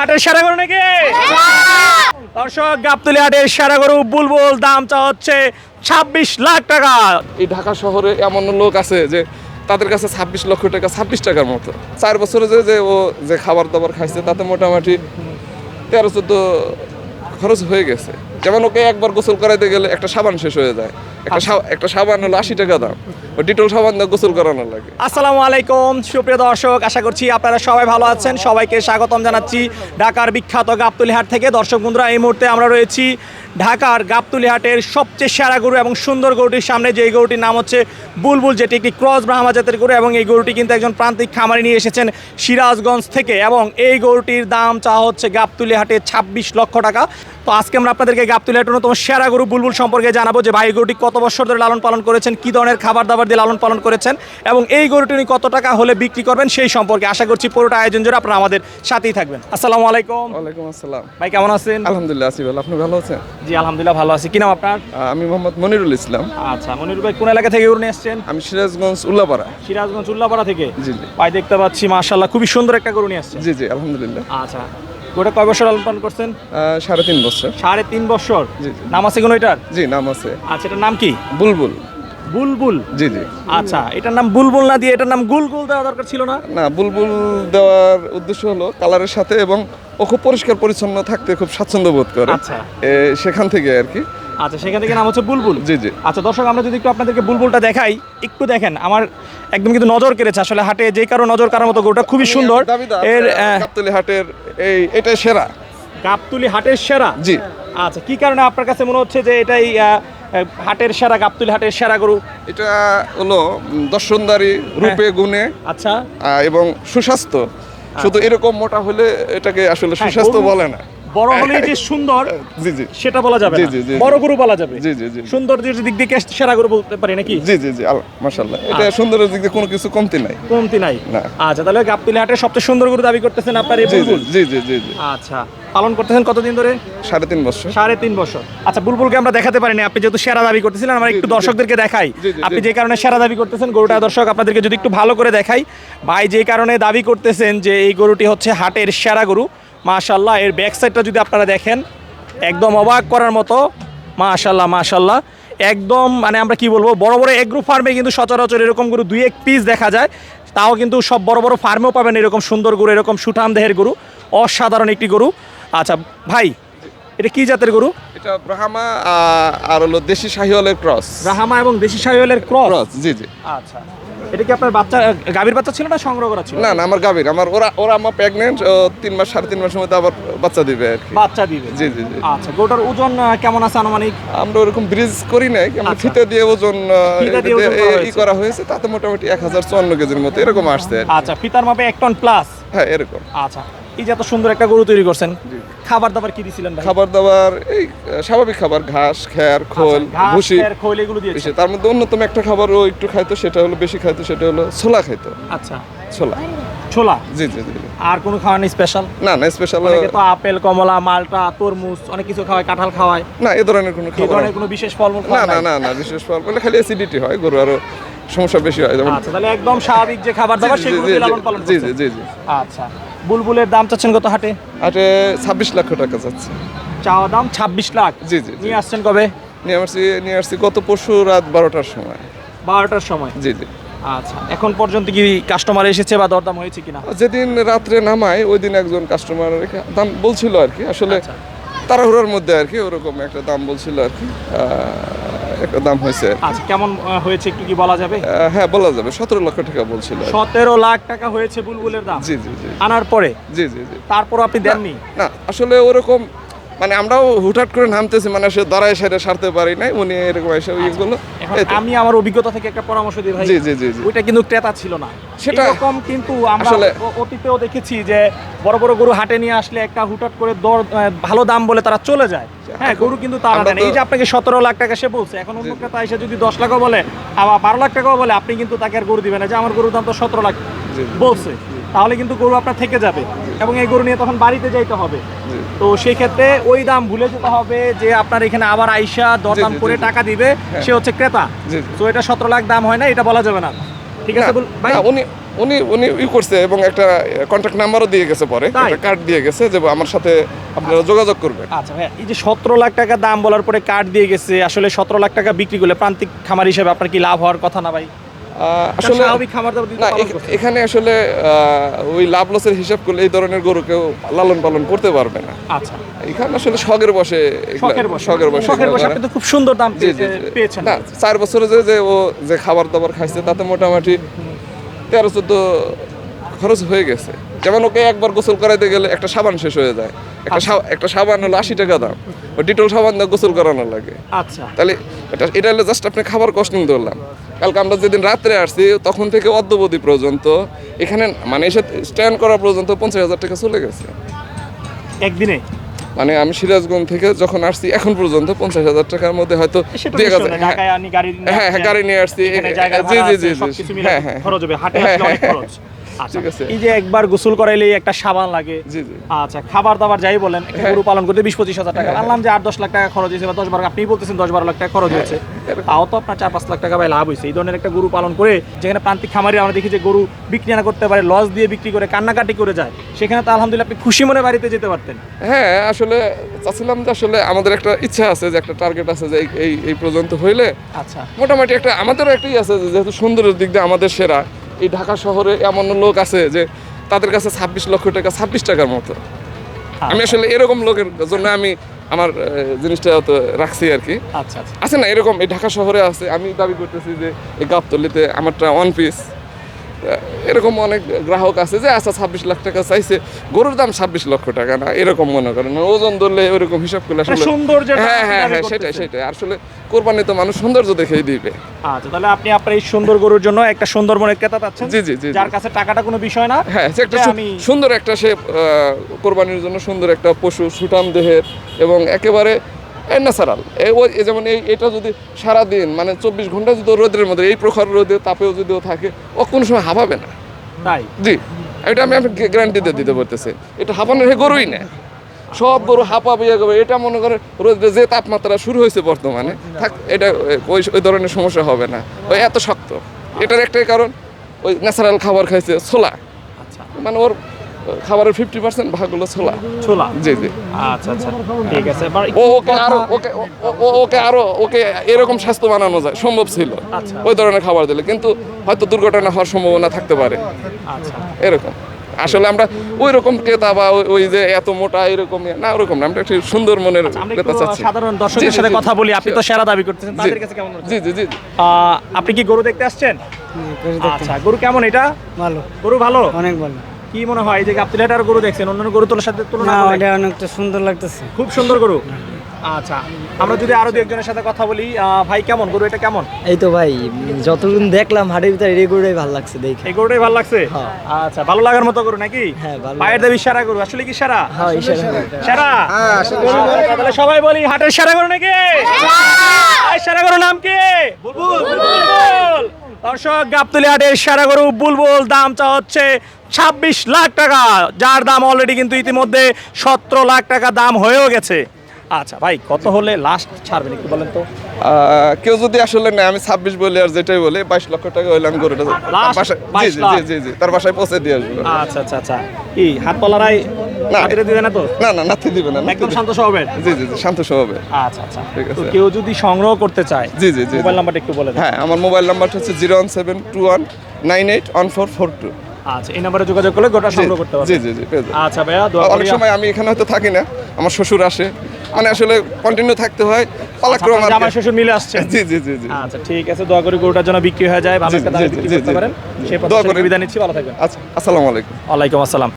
হাটের সেরা গরু নাকি? দর্শক, গাবতলি হাটের সেরা গরু, বুলবুল, দাম চা হচ্ছে ছাব্বিশ লাখ টাকা। এই ঢাকা শহরে এমন লোক আছে যে তাদের কাছে ছাব্বিশ লক্ষ টাকা, ছাব্বিশ টাকার মতো। চার বছরে যে ও যে খাবার দাবার খাইছে, তাতে মোটামুটি তেরো চোদ্দ খরচ হয়ে গেছে। যেমন ওকে একবার গোসল করাইতে গেলে একটা সাবান শেষ হয়ে যায়। একটা একটা সাবান হলো আশি টাকা দাম। ও ডিটল সাবান দিয়ে গোসল করানো লাগে। আসসালামু আলাইকুম সুপ্রিয় দর্শক আশা করছি আপনারা সবাই ভালো আছেন। সবাইকে স্বাগতম জানাচ্ছি ঢাকার বিখ্যাত গাবতলিহাট থেকে। দর্শক বন্ধুরা এই মুহূর্তে আমরা রয়েছি ঢাকার গাবতলি হাটের সবচেয়ে সেরা গরু এবং সুন্দর গরুটির সামনে যে এই গরুটির নাম হচ্ছে বুলবুল যেটি একটি ক্রস ব্রাহ্মা জাতের গরু এবং এই গরুটি কিন্তু একজন প্রান্তিক খামারি নিয়ে এসেছেন সিরাজগঞ্জ থেকে এবং এই গরুটির দাম চা হচ্ছে গাবতলি হাটে ছাব্বিশ লক্ষ টাকা। তো আজকে আমরা আপনাদেরকে গাবতলি হাটের অন্যতম সেরা গরু বুলবুল সম্পর্কে জানাব যে ভাই গরুটি কত বছর ধরে লালন পালন করেছেন কী ধরনের খাবার দাবার দিয়ে লালন পালন করেছেন এবং এই গরুটি উনি কত টাকা হলে বিক্রি করবেন সেই সম্পর্কে আশা করছি পুরোটা আয়োজন জুড়ে আপনারা আমাদের সাথেই থাকবেন। আসসালামু আলাইকুম। ওয়ালাইকুম আসসালাম। ভাই কেমন আছেন? আলহামদুলিল্লাহ আছি ভালো। আপনি ভালো আছেন? জি আলহামদুলিল্লাহ ভালো আছি। কি নাম আপনার? আমি মোহাম্মদ মনিরুল ইসলাম। আচ্ছা মনিরুল ভাই কোন এলাকা থেকে গরু এসেছেন? আমি সিরাজগঞ্জ উল্লাপাড়া। সিরাজগঞ্জ উল্লাপাড়া থেকে? জি জি। ভাই দেখতে পাচ্ছি মাশাআল্লাহ খুবই সুন্দর একটা গরু নিয়ে আসছেন। জি জি আলহামদুলিল্লাহ। আচ্ছা গোটা কয় বছর লালন পালন করছেন? সাড়ে তিন বছর। সাড়ে তিন বছর। নাম আছে কোনো এটার? জি নাম আছে। আচ্ছা এটার নাম কি? বুলবুল। বুলবুল? জি জি। আচ্ছা এটার নাম বুলবুল না দিয়ে এটার নাম গুলগুল দেওয়া দরকার ছিল না? না বুলবুল দেওয়ার উদ্দেশ্য হলো কালারের সাথে এবং ও খুব পরিষ্কার পরিচ্ছন্ন থাকতে খুব স্বাচ্ছন্দ্য বোধ করে। আচ্ছা। সেখান থেকে আর কি। আচ্ছা সেখান থেকে নাম হচ্ছে বুলবুল? জি জি। আচ্ছা দর্শক আমরা যদি একটু আপনাদেরকে বুলবুলটা দেখাই একটু দেখেন আমার একদম কিন্তু নজর কেড়েছে। আসলে হাটে যে কারও নজর কারার মতো গরুটা খুবই সুন্দর। এর আহ, হাটের এই এটাই সেরা। গাবতুলি হাটের সেরা? জি। আচ্ছা কি কারণে আপনার কাছে মনে হচ্ছে যে এটাই হাটের সেরা গাবতুল হাটের সেরা গরু? এটা হলো দর্শনদারি রূপে গুণে আচ্ছা। এবং সুস্বাস্থ্য। শুধু এরকম মোটা হলে এটাকে আসলে হ্যাঁ, সুস্বাস্থ্য বলে না। বড় হলেই যে সুন্দর জি জি। সেটা বলা যাবে না। বড় গরু বলা যাবে। জি, জি, জি। সৌন্দর্যের দিক দিয়ে সেরা গরু বলতে পারি নাকি? জি জি জি মাসাল্লাহ এটা সুন্দরের দিক দিয়ে কোনো কিছু কমতি নাই। কমতি নাই। আচ্ছা তাহলে গাবতুলি হাটের সবচেয়ে সুন্দর গরু দাবি করতেছেন আপনার এই বুলবুল? জি জি জি জি। আচ্ছা পালন করতেছেন কতদিন ধরে? সাড়ে তিন বছর। সাড়ে তিন বছর। আচ্ছা বুলবুলকে আমরা দেখাতে পারিনি। আপনি যেহেতু সেরা দাবি করতেছিলেন আমরা একটু। দর্শকদেরকে দেখাই। আপনি যে কারণে সেরা দাবি করতেছেন গরুটা দর্শক আপনাদেরকে যদি একটু ভালো করে দেখাই ভাই যে কারণে দাবি করতেছেন যে এই গরুটি হচ্ছে হাটের সেরা গরু মাশাল্লাহ এর ব্যাক সাইডটা যদি আপনারা দেখেন একদম অবাক করার মতো। মাশাল্লাহ মাশাল্লাহ একদম মানে আমরা কি বলব বড় বড় এগ্রো ফার্মে কিন্তু সচরাচর এরকম গরু দুই এক পিস দেখা যায়। তাও কিন্তু সব বড় বড় ফার্মেও পাবেন এরকম সুন্দর গরু এরকম সুঠাম দেহের গরু। অসাধারণ একটি গরু। আচ্ছা ভাই এটা কি জাতের গরু? এটা ব্রাহ্মা আর হলো দেশি শাহিওয়ালের ক্রস রাহামা এবং দেশি সাহিওয়ালের ক্রস ক্রস জি জি। আচ্ছা। এটা কি আপনার বাচ্চা গাভীর বাচ্চা ছিল না সংগ্রহ করা ছিল? না না আমার গাভীর। আমার ওরা ওরা আমার প্রেগনেন্ট তিন মাস সাড়ে তিন মাস মধ্যে আবার বাচ্চা দিবে আর কি। বাচ্চা দিবে। জি জি জি। আচ্ছা গোটার ওজন কেমন আছে আনুমানিক? আমরা ওরকম ব্রিজ করি নাই আমরা আচ্ছা। ফিতে দিয়ে ওজন ই। করা হয়েছে তাতে মোটামুটি এক হাজার চুয়ান্ন কেজির মতো এরকম আসছে আচ্ছা ফিতার মাপে এক টন প্লাস হ্যাঁ এরকম। আচ্ছা এই যে এত সুন্দর একটা গরু তৈরি করছেন খাবার দাবার কি দিছিলেন ভাই? খাবার দাবার এই স্বাভাবিক খাবার ঘাস খ্যার খোল আচ্ছা, ভুসি খড়, খৈল এগুলো দিয়েছে তার মধ্যে অন্যতম একটা খাবার ও একটু খাইতো সেটা হলো বেশি খাইতো সেটা হলো ছোলা খাইতো। আচ্ছা। ছোলা। ছোলা? জি জি জি। আর কোনো খাওয়ানি স্পেশাল না না স্পেশাল অনেকে তো আপেল কমলা মালটা তরমুজ অনেক কিছু খাওয়ায় কাঁঠাল খাওয়ায়। না এ ধরনের কোনো খাবার ধরনের কোনো বিশেষ ফলমূল না না না না বিশেষ ফল বলে খালি অ্যাসিডিটি হয় গরু আরও সমস্যা বেশি হয় যেমন আচ্ছা তাহলে একদম স্বাভাবিক যে খাবার দাবার সেগুলো লালন পালন জি জি জি। আচ্ছা। বুলবুলের দাম চাচ্ছেন কত হাটে? আটে ছাব্বিশ লক্ষ টাকা যাচ্ছে। চাওয়া দাম ছাব্বিশ লাখ? জি জি নিয়ে আসছেন কবে? নিয়ে আসছি নিয়ে আসছি গত পরশু রাত বারোটার সময়। বারোটার সময়? জি জি। আচ্ছা এখন পর্যন্ত কি কাস্টমার এসেছে বা দরদাম হয়েছে কিনা? যেদিন রাত্রে নামায় ওই দিন একজন কাস্টমার দাম বলছিল আর কি। আসলে আচ্ছা। তাড়াহুড়োর মধ্যে আর কি ওরকম একটা দাম বলছিল আর কি। একটা দাম হয়েছে। আচ্ছা কেমন হয়েছে একটু কি বলা যাবে? হ্যাঁ বলা যাবে। সতেরো লক্ষ টাকা বলছিল। সতেরো লাখ টাকা হয়েছে বুলবুলের দাম। জি জি জি। আনার পরে? জি জি জি। তারপর আপনি দেননি? না আসলে ওরকম মানে আমরাও হুটহাট করে নামতেছি মানে সে দাঁড়ায় সাইডে সারতে পারি নাই উনি এরকম এসে ইয়েগুলো এখন আমি আমার অভিজ্ঞতা থেকে একটা পরামর্শ দিই ভাই জি জি জি জি। ওইটা কিন্তু ক্রেতা ছিল না। সেটা- এরকম কিন্তু আমরা অতীতেও দেখেছি যে বড় বড় গরু হাটে নিয়ে আসলে একটা হুটহাট করে দর ভালো দাম বলে তারা চলে যায়। হ্যাঁ গরু কিন্তু তারা আমরা দেয় না। এই যে আপনাকে সতেরো লাখ টাকা সে বলছে এখন অন্য ক্রেতা এসে যদি দশ লাখও বলে আবার বারো লাখ টাকাও বলে আপনি কিন্তু তাকে আর গরু দিবেন না। যে আমার গরুর দাম তো সতেরো লাখ বলছে তাহলে কিন্তু গরু আপনার থেকে যাবে। এবং এই গরু নিয়ে তখন বাড়িতে যাইতে হবে। তো সেই ক্ষেত্রে ওই দাম ভুলে যেতে হবে যে আপনার এখানে আবার আইসা দরদাম করে টাকা দিবে হ্যাঁ। সে হচ্ছে ক্রেতা। তো এটা সতেরো লাখ দাম হয় না এটা বলা যাবে না। ঠিক আছে ভাই? উনি উনি উনি ই করছে এবং একটা কন্ট্যাক্ট নাম্বারও দিয়ে গেছে পরে একটা কার্ড দিয়ে গেছে যে আমার সাথে আপনারা যোগাযোগ করবেন। আচ্ছা ভাইয়া এই যে সতেরো লাখ টাকা দাম বলার পরে কার্ড দিয়ে গেছে আসলে সতেরো লাখ টাকা বিক্রি করলে প্রান্তিক খামার হিসেবে আপনার কি লাভ হওয়ার কথা না ভাই? আসলে না। এখানে আসলে ওই লাভ লসের হিসাব করলে এই ধরনের গরু কেউ লালন পালন করতে পারবে না আচ্ছা এখানে আসলে শখের বসে শখের বসে শখের। আপনি তো খুব সুন্দর দাম। পেয়েছেন না চার বছরে যে যে ও যে খাবার দাবার খাইছে তাতে মোটামুটি তেরো চোদ্দ খরচ হয়ে গেছে যেমন ওকে একবার গোসল করাইতে গেলে একটা সাবান শেষ হয়ে যায় একটা একটা সাবান হলো আশি টাকা দাম। ও ডিটল সাবান দিয়ে গোসল করানো লাগে। আচ্ছা। তাহলে এটা এটা হলো জাস্ট আপনি খাবার কস্টিং ধরলাম কালকে আমরা যেদিন রাত্রে আসছি তখন থেকে অদ্যবধি পর্যন্ত এখানে মানে এসে স্ট্যান্ড করা পর্যন্ত পঞ্চাশ হাজার টাকা চলে গেছে। একদিনে? মানে আমি সিরাজগঞ্জ থেকে যখন আসছি এখন পর্যন্ত পঞ্চাশ হাজার টাকার মধ্যে হয়তো হ্যাঁ, হ্যাঁ হ্যাঁ গাড়ি নিয়ে আসছি। জি জি জি জি হ্যাঁ হ্যাঁ। হ্যাঁ, হ্যাঁ, আচ্ছা। ঠিক আছে। এই যে একবার গোসল করাইলেই একটা সাবান লাগে। জি জি। আচ্ছা খাবার দাবার যাই বলেন একটা হ্যাঁ। গরু পালন করতে বিশ পঁচিশ হাজার টাকা। আনলাম যে আট দশ লাখ টাকা খরচ হয়েছে বা দশ বারো আপনি বলতেছেন দশ বারো লাখ টাকা খরচ হয়েছে। তাও তো আপনার চার পাঁচ লাখ টাকা ভাই লাভ হয়েছে। এই ধরনের একটা গরু পালন করে যেখানে প্রান্তিক খামারি আমরা দেখি যে গরু বিক্রি না করতে পারে লস দিয়ে বিক্রি করে কান্নাকাটি করে যায়। সেখানে তো আলহামদুলিল্লাহ আপনি খুশি মনে বাড়িতে যেতে পারতেন। হ্যাঁ আসলে চাচ্ছিলাম যে আসলে আমাদের একটা ইচ্ছা আছে যে একটা টার্গেট আছে যে এই- এই এই পর্যন্ত হইলে আচ্ছা। মোটামুটি একটা আমাদেরও একটাই আছে যেহেতু সুন্দরের দিক দিয়ে আমাদের সেরা। এই ঢাকা শহরে এমন লোক আছে যে তাদের কাছে ছাব্বিশ লক্ষ টাকা ছাব্বিশ টাকার মতো। আমি আসলে এরকম লোকের জন্য আমি আমার জিনিসটা তো রাখছি আর কি। আচ্ছা আচ্ছা। আছে না এরকম এই ঢাকা শহরে আছে আমি দাবি করতেছি যে এই গাবতলিতে আমারটা ওয়ান পিস এরকম অনেক গ্রাহক আছে যে আচ্ছা ছাব্বিশ লাখ টাকা চাইছে। গরুর দাম ছাব্বিশ লক্ষ টাকা না। এরকম মনে করেন। ওজন ধরলে ওরকম হিসাব করলে মানে আসলে হ্যাঁ হ্যাঁ হ্যাঁ সেটাই সেটাই। আসলে কোরবানি তো মানুষ সৌন্দর্য দেখেই দিবে। আচ্ছা তাহলে আপনি আপনার এই সুন্দর গরুর জন্য একটা সুন্দর মনের ক্রেতা পাচ্ছেন। জি, জি, জি। যার কাছে টাকাটা কোনো বিষয় না হ্যাঁ সে একটা সুন্দর একটা সে কোরবানির জন্য সুন্দর একটা পশু সুঠাম দেহের এবং একেবারে ন্যাচারাল যেমন এই এটা যদি সারাদিন মানে চব্বিশ ঘণ্টা যদি রোদের মধ্যে এই প্রখর রোদে তাপেও যদি থাকে ও কোনো সময় হাঁপাবে না। তাই? জি এটা আমি আপনাকে গ্যারান্টি দিয়ে দিতে পারতেছি এটা হাঁপানোর গরুই না। সব গরু হাঁপাবে ইয়ে করবে এটা মনে করে রোদে যে তাপমাত্রা শুরু হয়েছে বর্তমানে থাক এটা ওই ওই ধরনের সমস্যা হবে না। ওই এত শক্ত। এটার একটাই কারণ ওই ন্যাচারাল খাবার খাইছে ছোলা। আচ্ছা। মানে ওর খাবারের ফিফটি পার্সেন্ট ভাগ হলো ছোলা। ছোলা? জি জি। আচ্ছা আচ্ছা। ঠিক আছে ও ওকে আরও ওকে ওকে আরও ওকে এরকম স্বাস্থ্য বানানো যায় সম্ভব ছিল। আচ্ছা। ওই ধরনের খাবার দিলে কিন্তু হয়তো দুর্ঘটনা হওয়ার সম্ভাবনা থাকতে পারে। আচ্ছা। এরকম। আসলে আমরা ওই রকম ক্রেতা বা ওই- যে এত মোটা এরকম না ওরকম না আমরা একটু সুন্দর মনের আমরা ক্রেতা চাচ্ছি। সাধারণ জি, দর্শকের সাথে কথা বলি আপনি তো সেরা দাবি করতেছেন জি। তাদের কাছে কেমন হচ্ছে জি জি জি আহ, আপনি কি গরু দেখতে আসছেন? আচ্ছা গরু কেমন এটা? ভালো। গরু ভালো? অনেক ভালো। কি মনে হয় এই যে গরু দেখছেন? অন্যান্য গরু তোলার সাথে তুলনা না? অনেকটা সুন্দর লাগতেছে। খুব সুন্দর গরু? আচ্ছা আমরা যদি আরও দু একজনের সাথে কথা বলি ভাই কেমন? গরু এটা কেমন? এই তো ভাই যতদিন দেখলাম হাটের ভিতরে এই গরুটাই ভালো লাগছে দেখে। এই গরুটাই ভালো লাগছে? হ্যাঁ। আচ্ছা ভালো লাগার মতো গরু নাকি? হ্যাঁ, ভালো পায়ের দেবী সেরা গরু। আসলে কি সেরা? হ্যাঁ সেরা আচ্ছা, তাহলে সবাই বলি হাটের সারা গরু নাকি? সেরা গরুর নাম কি? দর্শক গাবতলি হাটের সেরা গরু বুলবুল দাম চা হচ্ছে ছাব্বিশ লাখ টাকা যার দাম অলরেডি কিন্তু ইতিমধ্যে সতেরো লাখ টাকা দাম হয়েও গেছে। আচ্ছা ভাই কত হলে লাস্ট ছাড়বেন একটু বলেন তো? কেউ যদি আসলে না আমি ছাব্বিশ বলি আর যেটাই বলি বাইশ লক্ষ টাকা হইলে আমি গরুটা তার বাসায় জি জি জি তার বাসায় পৌঁছে দিয়ে আসব। আচ্ছা আচ্ছা আচ্ছা। কি হাত তলারাই না। দিবে না তো? না না নাতি দিবে না একদম শান্ত স্বভাবের? জি জি জি শান্ত স্বভাবে আচ্ছা আচ্ছা। ঠিক আছে। কেউ যদি সংগ্রহ করতে চায় জি জি জি মোবাইল নাম্বারটা একটু বলে দেন। হ্যাঁ আমার মোবাইল নাম্বারটা হচ্ছে zero one seven two one nine eight one four four two. আচ্ছা এই নাম্বারে যোগাযোগ করলে গোটা সংগ্রহ করতে পারবে। জি জি জি আচ্ছা ভাইয়া অনেক সময় আমি এখানে হয়তো থাকি না আমার শ্বশুর আসে। মানে আসলে কন্টিনিউ থাকতে হয় পালাক্রম আর জামাই কি। শ্বশুর মিলে আসছে। জি জি জি জি। আচ্ছা ঠিক আছে দোয়া করি গরুটার জন্য বিক্রি হয়ে যায় ভালো একটা দামে বিক্রি করতে পারেন। সেই দোয়া করি। বিদায় নিচ্ছি ভালো থাকবেন। আচ্ছা আসসালামু আলাইকুম। ওয়ালাইকুম আসসালাম।